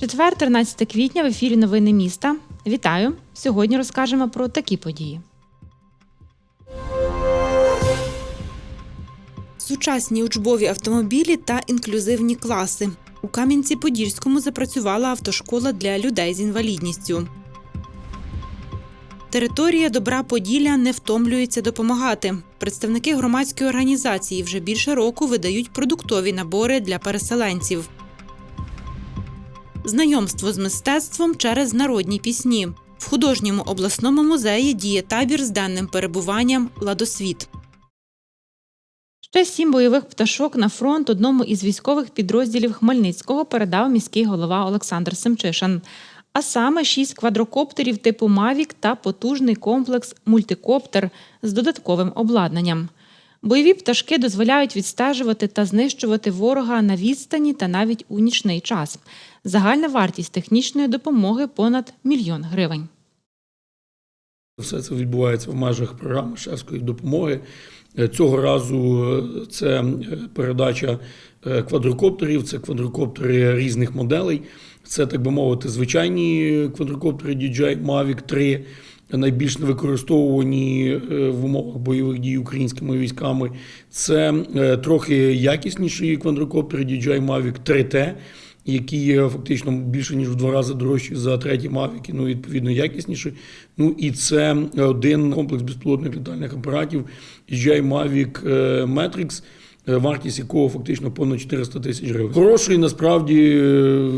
Четвер, 13 квітня в ефірі Новини міста. Вітаю! Сьогодні розкажемо про такі події. Сучасні учбові автомобілі та інклюзивні класи. У Кам'янці-Подільському запрацювала автошкола для людей з інвалідністю. Територія добра Поділля не втомлюється допомагати. Представники громадської організації вже більше року видають продуктові набори для переселенців. Знайомство з мистецтвом через народні пісні. В художньому обласному музеї діє табір з денним перебуванням Ладосвіт. Ще сім бойових пташок на фронт одному із військових підрозділів Хмельницького передав міський голова Олександр Семчишин. А саме шість квадрокоптерів типу Мавік та потужний комплекс мультикоптер з додатковим обладнанням. Бойові пташки дозволяють відстежувати та знищувати ворога на відстані та навіть у нічний час. Загальна вартість технічної допомоги понад мільйон гривень. Все це відбувається в межах програми шефської допомоги. Е, Цього разу е, це е, передача квадрокоптерів, це квадрокоптери різних моделей. Це, так би мовити, звичайні квадрокоптери DJI Mavic 3, найбільш невикористовувані е, в умовах бойових дій українськими військами. Це трохи якісніші квадрокоптери DJI Mavic 3T, які є фактично більше ніж в два рази дорожчі за треті мавіки, ну відповідно якісніші. Ну і це один комплекс безпілотних літальних апаратів DJI Mavic е, Matrix, вартість якого фактично понад 400 тисяч гривень. Хороший насправді е,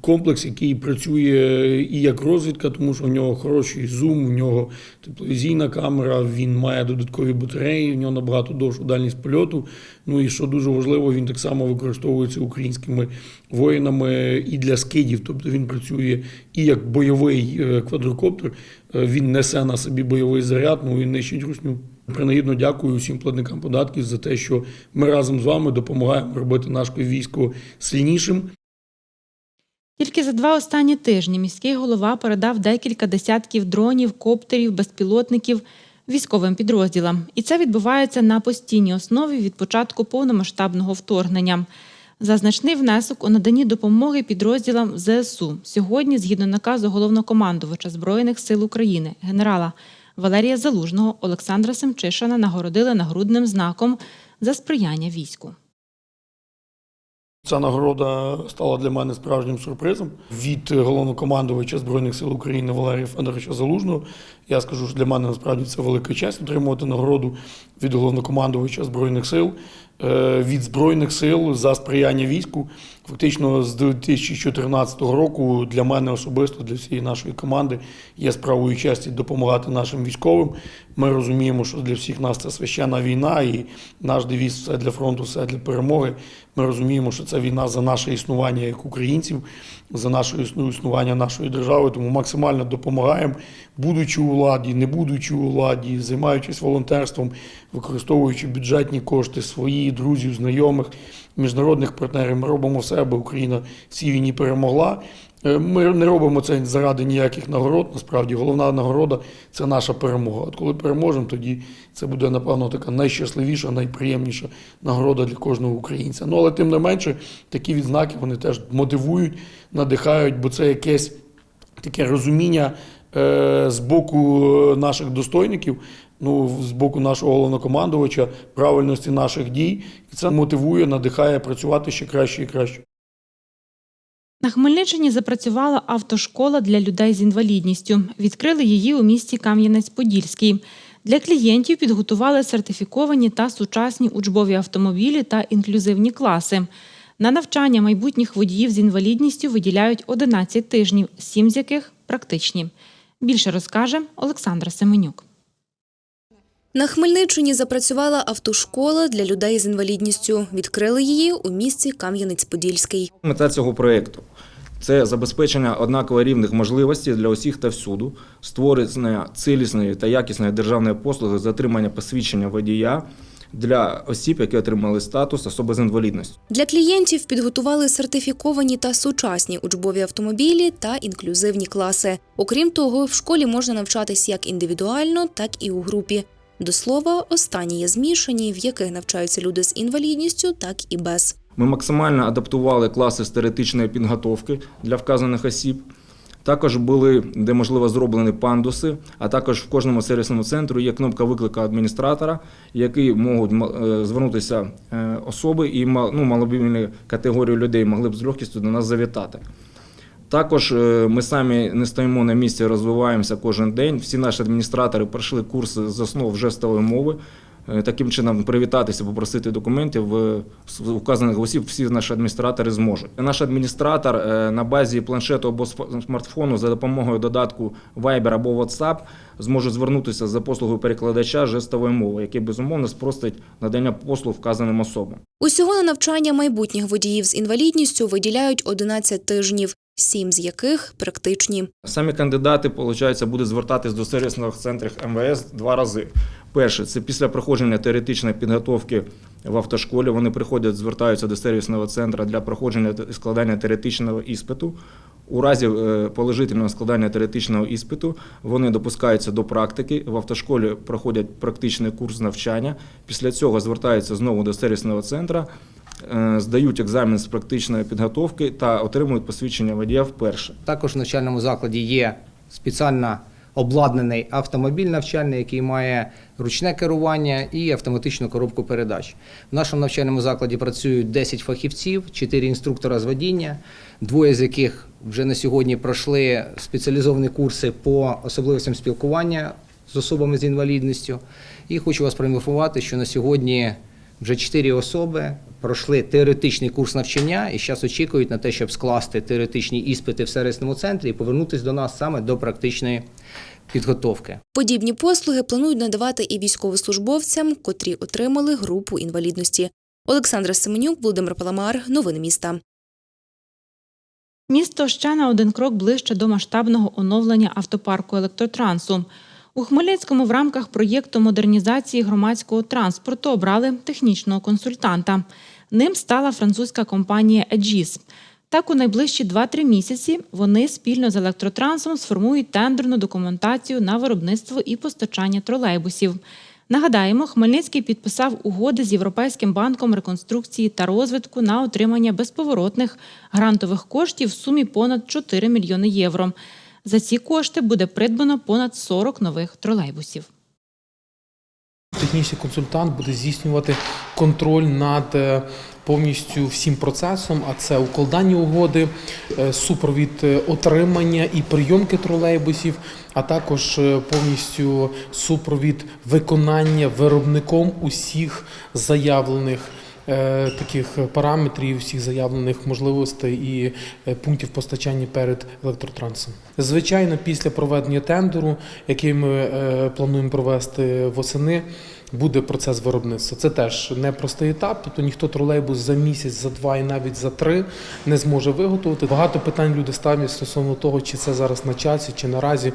комплекс, який працює і як розвідка, тому що в нього хороший зум, в нього тепловізійна камера, він має додаткові батареї, в нього набагато довшу дальність польоту. Ну і що дуже важливо, він так само використовується українськими воїнами і для скидів. Тобто він працює і як бойовий е, квадрокоптер. Е, Він несе на собі бойовий заряд, ну і нищить русню. Принагідно дякую всім платникам податків за те, що ми разом з вами допомагаємо робити наше військо сильнішим. Тільки за два останні тижні міський голова передав декілька десятків дронів, коптерів, безпілотників військовим підрозділам. І це відбувається на постійній основі від початку повномасштабного вторгнення. За значний внесок у наданні допомоги підрозділам ЗСУ сьогодні, згідно наказу головнокомандувача Збройних сил України, генерала Валерія Залужного, Олександра Семчишина нагородили нагрудним знаком за сприяння війську. Ця нагорода стала для мене справжнім сюрпризом від головнокомандувача Збройних сил України Валерія Федоровича Залужного. Я скажу, що для мене насправді це велика честь отримувати нагороду від головнокомандувача Збройних сил, від Збройних сил за сприяння війську. Фактично з 2014 року для мене особисто, для всієї нашої команди є справою честі допомагати нашим військовим. Ми розуміємо, що для всіх нас це священна війна, і наш девіз все для фронту, все для перемоги. Ми розуміємо, що це війна за наше існування як українців, за наше існування нашої держави. Тому максимально допомагаємо, будучи у владі, не будучи у владі, займаючись волонтерством, використовуючи бюджетні кошти свої, друзів, знайомих, міжнародних партнерів. Ми робимо все, аби Україна цій війні перемогла. Е, Ми не робимо це заради ніяких нагород. Насправді головна нагорода це наша перемога. От коли переможемо, тоді це буде напевно така найщасливіша, найприємніша нагорода для кожного українця. Ну але тим не менше, такі відзнаки вони теж мотивують, надихають, бо це якесь таке розуміння з боку наших достойників. Ну, з боку нашого головнокомандувача, правильності наших дій, і це мотивує, надихає працювати ще краще і краще. На Хмельниччині запрацювала автошкола для людей з інвалідністю. Відкрили її у місті Кам'янець-Подільський. Для клієнтів підготували сертифіковані та сучасні учбові автомобілі та інклюзивні класи. На навчання майбутніх водіїв з інвалідністю виділяють 11 тижнів, сім з яких практичні. Більше розкаже Олександра Семенюк. На Хмельниччині запрацювала автошкола для людей з інвалідністю. Відкрили її у місті Кам'янець-Подільський. Мета цього проєкту це забезпечення однаково рівних можливостей для усіх та всюду, створення цілісної та якісної державної послуги з отримання посвідчення водія для осіб, які отримали статус особи з інвалідністю. Для клієнтів підготували сертифіковані та сучасні учбові автомобілі та інклюзивні класи. Окрім того, в школі можна навчатись як індивідуально, так і у групі. До слова, останні є змішані, в яких навчаються люди з інвалідністю, так і без. Ми максимально адаптували класи з теоретичної підготовки для вказаних осіб. Також були, де можливо, зроблені пандуси, а також в кожному сервісному центру є кнопка виклика адміністратора, які можуть е, звернутися е, особи і ну, маломобільні категорії людей могли б з легкістю до нас завітати. Також е, ми самі не стоїмо на місці, розвиваємося кожен день. Всі наші адміністратори пройшли курси з основ жестової мови. Е, Таким чином, привітатися, попросити документів е, з указаних осіб всі наші адміністратори зможуть. Наш адміністратор е, на базі планшету або смартфону за допомогою додатку Viber або WhatsApp зможе звернутися за послугою перекладача жестової мови, який безумовно спростить надання послуг вказаним особам. Усього на навчання майбутніх водіїв з інвалідністю виділяють 11 тижнів, сім з яких практичні. Самі кандидати, виходить, будуть звертатись до сервісних центрів МВС два рази. Перше, це після проходження теоретичної підготовки в автошколі. Вони приходять, звертаються до сервісного центру для проходження складання теоретичного іспиту. У разі е, положительного складання теоретичного іспиту вони допускаються до практики. В автошколі проходять практичний курс навчання. Після цього звертаються знову до сервісного центру, е, здають екзамен з практичної підготовки та отримують посвідчення водія вперше. Також в навчальному закладі є спеціально обладнаний автомобіль навчальний, який має ручне керування і автоматичну коробку передач. В нашому навчальному закладі працюють 10 фахівців, 4 інструктора з водіння, двоє з яких вже на сьогодні пройшли спеціалізовані курси по особливостям спілкування з особами з інвалідністю. І хочу вас проінформувати, що на сьогодні вже чотири особи пройшли теоретичний курс навчання і зараз очікують на те, щоб скласти теоретичні іспити в сервісному центрі і повернутися до нас саме до практичної підготовки. Подібні послуги планують надавати і військовослужбовцям, котрі отримали групу інвалідності. Олександра Семенюк, Володимир Паламар. Новини міста. Місто ще на один крок ближче до масштабного оновлення автопарку електротрансу. У Хмельницькому в рамках проєкту модернізації громадського транспорту обрали технічного консультанта. Ним стала французька компанія Aegis. Так, у найближчі 2-3 місяці вони спільно з електротрансом сформують тендерну документацію на виробництво і постачання тролейбусів. Нагадаємо, Хмельницький підписав угоди з Європейським банком реконструкції та розвитку на отримання безповоротних грантових коштів в сумі понад 4 мільйони євро. За ці кошти буде придбано понад 40 нових тролейбусів. Технічний консультант буде здійснювати контроль над е, повністю всім процесом, а це укладання угоди, е, супровід е, отримання і прийомки тролейбусів, а також повністю супровід виконання виробником усіх заявлених. Е, Таких параметрів, всіх заявлених можливостей і е, пунктів постачання перед електротрансом. Звичайно, після проведення тендеру, який ми е, плануємо провести восени, буде процес виробництва. Це теж непростий етап, тобто ніхто тролейбус за місяць, за два і навіть за три не зможе виготовити. Багато питань люди ставлять стосовно того, чи це зараз на часі, чи наразі.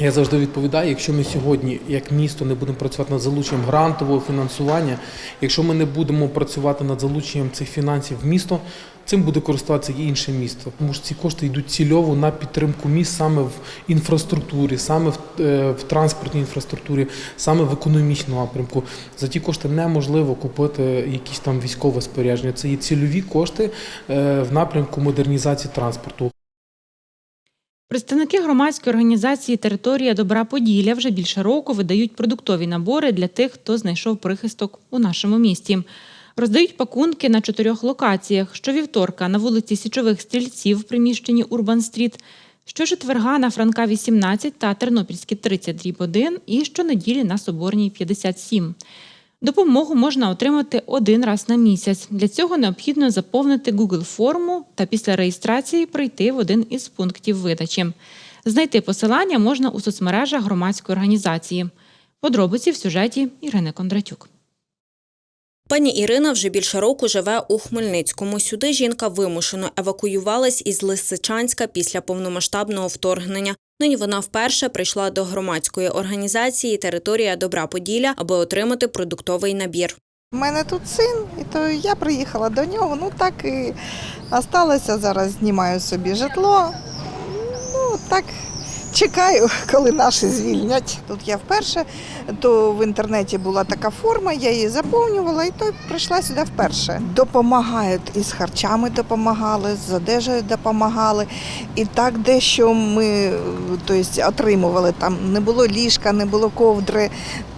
Я завжди відповідаю, якщо ми сьогодні, як місто, не будемо працювати над залученням грантового фінансування, якщо ми не будемо працювати над залученням цих фінансів в місто, цим буде користуватися і інше місто. Тому що ці кошти йдуть цільово на підтримку міст саме в інфраструктурі, саме в, е, транспортній інфраструктурі, саме в економічному напрямку. За ті кошти неможливо купити якісь там військове спорядження. Це є цільові кошти е, в напрямку модернізації транспорту. Представники громадської організації Територія добра Поділля вже більше року видають продуктові набори для тих, хто знайшов прихисток у нашому місті. Роздають пакунки на чотирьох локаціях: щовівторка на вулиці Січових Стрільців в приміщенні Урбан Стріт, щочетверга на Франка 18 та Тернопільській 30 дріб 1 і щонеділі на Соборній 57. Допомогу можна отримати один раз на місяць. Для цього необхідно заповнити Google форму та після реєстрації прийти в один із пунктів видачі. Знайти посилання можна у соцмережах громадської організації. Подробиці в сюжеті Ірини Кондратюк. Пані Ірина вже більше року живе у Хмельницькому. Сюди жінка вимушено евакуювалась із Лисичанська після повномасштабного вторгнення. Нині вона вперше прийшла до громадської організації Територія Добра Поділля, аби отримати продуктовий набір. У мене тут син, і то я приїхала до нього. Ну так і осталося. Зараз знімаю собі житло. Ну так чекаю, коли наші звільнять. Тут я вперше, то в інтернеті була така форма, я її заповнювала, і то прийшла сюди вперше. Допомагають і з харчами допомагали, з одежею допомагали. І так дещо ми тобто, отримували. Там не було ліжка, не було ковдри,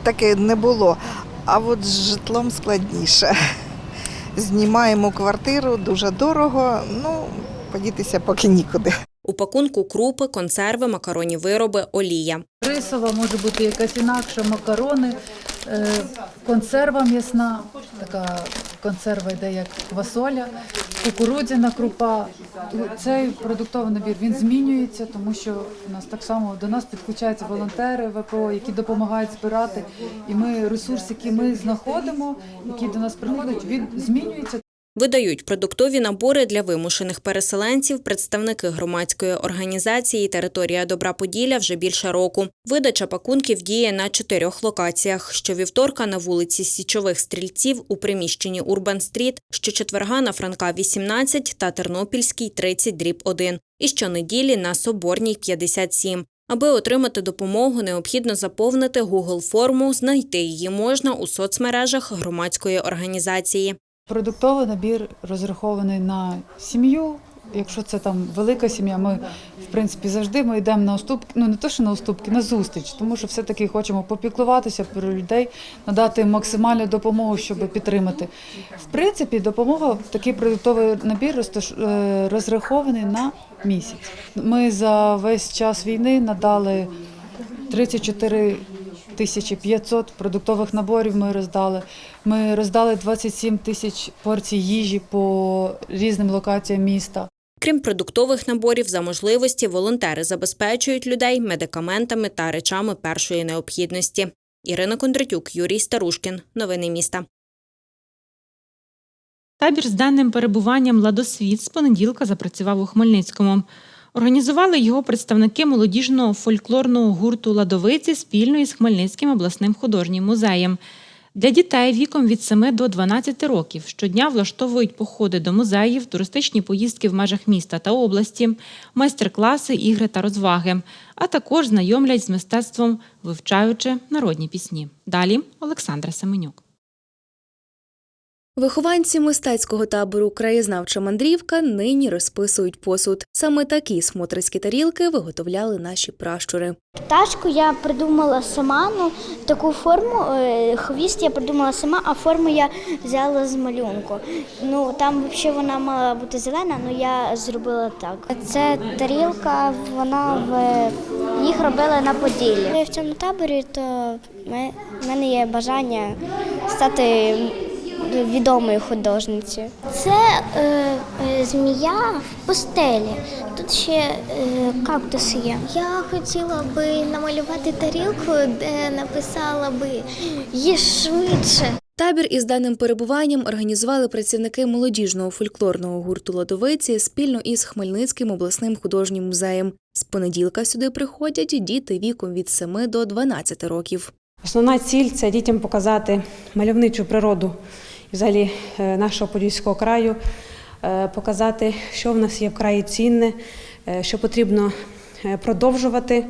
таке не було. А от з житлом складніше. Знімаємо квартиру дуже дорого, ну, подітися поки нікуди. У пакунку крупи, консерви, макаронні вироби, олія. Рисова може бути якась інакша, макарони, е, консерва м'ясна, така консерва йде як квасоля, кукурудзяна крупа. Цей продуктовий набір він змінюється, тому що у нас так само до нас підключаються волонтери ВПО, які допомагають збирати. І ми ресурс, який ми знаходимо, який до нас приходить, він змінюється. Видають продуктові набори для вимушених переселенців представники громадської організації Територія Добра Поділля вже більше року. Видача пакунків діє на чотирьох локаціях: щовівторка на вулиці Січових стрільців у приміщенні Урбан Стріт, щочетверга на Франка 18 та Тернопільській 30 дріб 1 і щонеділі на Соборній 57. Аби отримати допомогу, необхідно заповнити Google форму. Знайти її можна у соцмережах громадської організації. Продуктовий набір розрахований на сім'ю. Якщо це там велика сім'я, ми в принципі завжди ми йдемо на уступки. Ну не то, що на уступки, на зустріч, тому що все-таки хочемо попіклуватися про людей, надати максимальну допомогу, щоб підтримати. В принципі, допомога такий продуктовий набір е, розрахований на місяць. Ми за весь час війни надали 34 тисячі 500 продуктових наборів ми роздали. Ми роздали 27 тисяч порцій їжі по різним локаціям міста. Крім продуктових наборів, за можливості волонтери забезпечують людей медикаментами та речами першої необхідності. Ірина Кондратюк, Юрій Старушкін. Новини міста. Табір з денним перебуванням «Ладосвіт» з понеділка запрацював у Хмельницькому. Організували його представники молодіжного фольклорного гурту «Ладовиці» спільно із Хмельницьким обласним художнім музеєм. Для дітей віком від 7 до 12 років щодня влаштовують походи до музеїв, туристичні поїздки в межах міста та області, майстер-класи, ігри та розваги, а також знайомлять з мистецтвом, вивчаючи народні пісні. Далі Олександра Семенюк. Вихованці мистецького табору Краєзнавча мандрівка нині розписують посуд. Саме такі смотрицькі тарілки виготовляли наші пращури. Пташку я придумала сама, ну таку форму, е, хвіст я придумала сама, а форму я взяла з малюнку. Ну там взагалі вона мала бути зелена, але я зробила так. Це тарілка, вона в їх робили на поділлі. В цьому таборі, то в мене є бажання стати відомою художницею. Це е, е, змія в постелі. Тут ще е, кактус є. Я хотіла би намалювати тарілку, де написала би їж швидше. Табір із даним перебуванням організували працівники молодіжного фольклорного гурту Ладовиці спільно із Хмельницьким обласним художнім музеєм. З понеділка сюди приходять діти віком від 7 до 12 років. Основна ціль це дітям показати мальовничу природу взагалі е, нашого Подільського краю, е, показати, що в нас є в краї цінне, е, що потрібно продовжувати,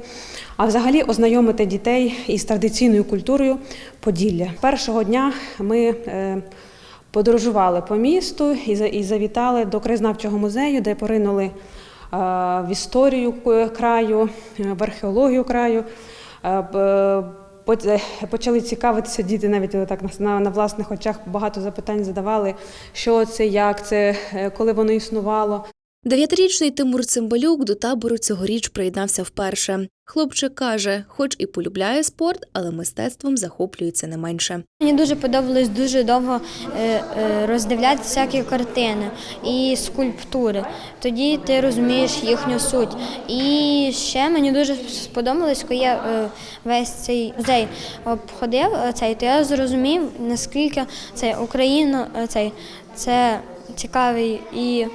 а взагалі ознайомити дітей із традиційною культурою Поділля. Першого дня ми подорожували по місту і завітали до краєзнавчого музею, де поринули в історію краю, в археологію краю. Е, Почали цікавитися діти навіть так на, на власних очах багато запитань задавали, що це, як це, е, коли воно існувало. Дев'ятирічний Тимур Цимбалюк до табору цьогоріч приєднався вперше. Хлопчик каже, хоч і полюбляє спорт, але мистецтвом захоплюється не менше. Мені дуже подобалось дуже довго е, е, всякі картини і скульптури. Тоді ти розумієш їхню суть. І ще мені дуже сподобалось, коли я е, весь цей музей обходив, цей, то я зрозумів, наскільки цей Україна цей, це цікавий і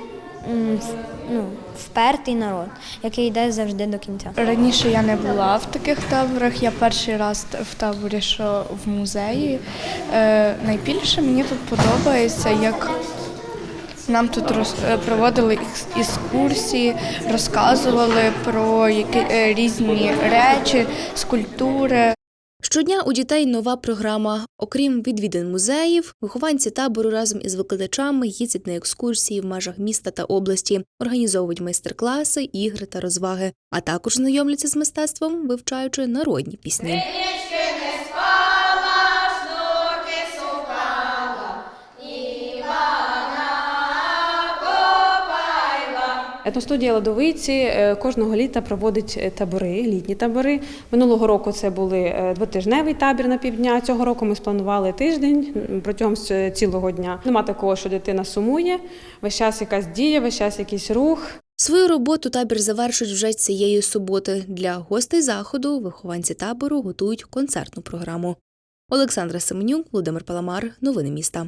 ну, впертий народ, який йде завжди до кінця. Раніше я не була в таких таборах. Я перший раз в таборі, що в музеї. Е, найбільше мені тут подобається, як нам тут роз, е, проводили екскурсії, розказували про які, е, різні речі, скульптури. Щодня у дітей нова програма. Окрім відвідин музеїв, вихованці табору разом із викладачами їздять на екскурсії в межах міста та області, організовують майстер-класи, ігри та розваги, а також знайомляться з мистецтвом, вивчаючи народні пісні. Етностудія Ладовиці е, кожного літа проводить е, табори, літні табори. Минулого року це були е, двотижневий табір на півдня. Цього року ми спланували тиждень протягом цілого дня. Нема такого, що дитина сумує, весь час якась дія, весь час якийсь рух. Свою роботу табір завершить вже цієї суботи. Для гостей заходу вихованці табору готують концертну програму. Олександра Семенюк, Володимир Паламар. Новини міста.